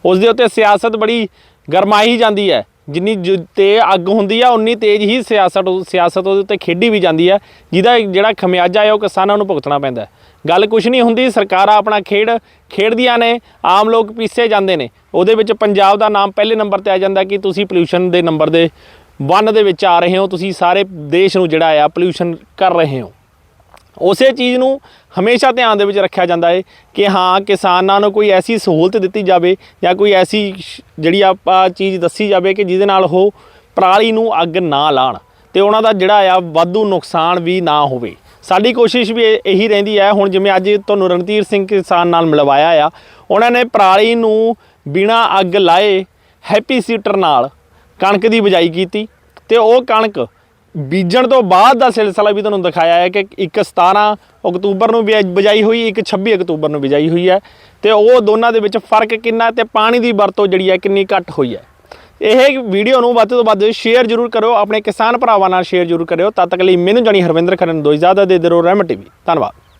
ਉਸ ਦੇ ਉੱਤੇ ਸਿਆਸਤ ਬੜੀ ਗਰਮਾਈ ਜਾਂਦੀ ਹੈ। ਜਿੰਨੀ ਜ- ਤੇ ਅੱਗ ਹੁੰਦੀ ਆ, ਉਨੀ ਤੇਜ਼ ਹੀ ਸਿਆਸਤ ਉਹ- ਸਿਆਸਤ ਉਹਦੇ ਉੱਤੇ ਖੇਡੀ ਵੀ ਜਾਂਦੀ ਹੈ ਜਿਹਦਾ ਜਿਹੜਾ ਖਮਿਆਜਾ ਹੈ ਉਹ ਕਿਸਾਨਾਂ ਨੂੰ ਭੁਗਤਣਾ ਪੈਂਦਾ ਗੱਲ ਕੁਛ ਨਹੀਂ ਹੁੰਦੀ, ਸਰਕਾਰਾਂ ਆਪਣਾ ਖੇਡ, ਖੇਡਦੀਆਂ ਨੇ, ਆਮ ਲੋਕ ਪੀਸੇ ਜਾਂਦੇ ਨੇ। ਉਹਦੇ ਵਿੱਚ ਪੰਜਾਬ ਦਾ ਨਾਮ ਪਹਿਲੇ ਨੰਬਰ ਤੇ ਆ ਜਾਂਦਾ ਕਿ ਤੁਸੀਂ ਪੋਲਿਊਸ਼ਨ ਦੇ ਨੰਬਰ ਦੇ ਵਨ ਦੇ ਵਿੱਚ ਆ ਰਹੇ ਹੋ, ਤੁਸੀਂ ਸਾਰੇ ਦੇਸ਼ ਨੂੰ ਜਿਹੜਾ ਆ ਪੋਲਿਊਸ਼ਨ ਕਰ ਰਹੇ ਹੋ। ਉਸੇ ਚੀਜ਼ ਨੂੰ ਹਮੇਸ਼ਾ ਧਿਆਨ ਦੇ ਵਿੱਚ ਰੱਖਿਆ ਜਾਂਦਾ ਹੈ ਕਿ ਹਾਂ, ਕਿਸਾਨਾਂ ਨੂੰ ਕੋਈ ਐਸੀ ਸਹੂਲਤ ਦਿੱਤੀ ਜਾਵੇ ਜਾਂ ਕੋਈ ਐਸੀ ਜਿਹੜੀ ਆਪਾਂ ਚੀਜ਼ ਦੱਸੀ ਜਾਵੇ ਕਿ ਜਿਹਦੇ ਨਾਲ ਉਹ ਪਰਾਲੀ ਨੂੰ ਅੱਗ ਨਾ ਲਾਣ ਤੇ ਉਹਨਾਂ ਦਾ ਜਿਹੜਾ ਆ ਵਾਧੂ ਨੁਕਸਾਨ ਵੀ ਨਾ ਹੋਵੇ। ਸਾਡੀ ਕੋਸ਼ਿਸ਼ ਵੀ ਇਹ- ਇਹੀ ਰਹਿੰਦੀ ਹੈ, ਹੁਣ ਜਿਵੇਂ ਅੱਜ ਤੁਹਾਨੂੰ ਰਣਧੀਰ ਸਿੰਘ ਕਿਸਾਨ ਨਾਲ ਮਿਲਵਾਇਆ ਆ, ਉਹਨਾਂ ਨੇ ਪਰਾਲੀ ਨੂੰ ਬਿਨਾ ਅੱਗ ਲਾਏ ਹੈਪੀ ਸੀਟਰ ਨਾਲ ਕਣਕ ਦੀ ਬਿਜਾਈ ਕੀਤੀ ਤੇ ਉਹ ਕਣਕ ਬੀਜਣ ਤੋਂ ਬਾਅਦ ਦਾ ਸਿਲਸਿਲਾ ਵੀ ਤੁਹਾਨੂੰ ਦਿਖਾਇਆ ਹੈ ਕਿ ਇੱਕ 17 ਅਕਤੂਬਰ ਨੂੰ ਬਿਜ- ਬਿਜਾਈ ਹੋਈ, ਇੱਕ 26 ਅਕਤੂਬਰ ਨੂੰ ਬਿਜਾਈ ਹੋਈ ਹੈ ਤੇ ਉਹ ਦੋਨਾਂ ਦੇ ਵਿੱਚ ਫ਼ਰਕ ਕਿੰਨਾ ਤੇ ਪਾਣੀ ਦੀ ਵਰਤੋਂ ਜਿਹੜੀ ਹੈ ਕਿੰਨੀ ਘੱਟ ਹੋਈ ਹੈ। ਇਹ ਵੀਡੀਓ ਨੂੰ ਵੱਧ ਤੋਂ ਵੱਧ ਸ਼ੇਅਰ ਜ਼ਰੂਰ ਕਰਿਓ, ਆਪਣੇ ਕਿਸਾਨ ਭਰਾਵਾਂ ਨਾਲ ਸ਼ੇਅਰ ਜ਼ਰੂਰ ਕਰਿਓ। ਤਦ ਤੱਕ ਲਈ ਮੈਨੂੰ ਜਾਣੀ ਹਰਵਿੰਦਰ ਖਰਨ ਦੋ ਇਜਾਜ਼ਤ, ਦੇ ਦਿਓ ਰਹਿਮਤ ਟੀਵੀ। ਧੰਨਵਾਦ।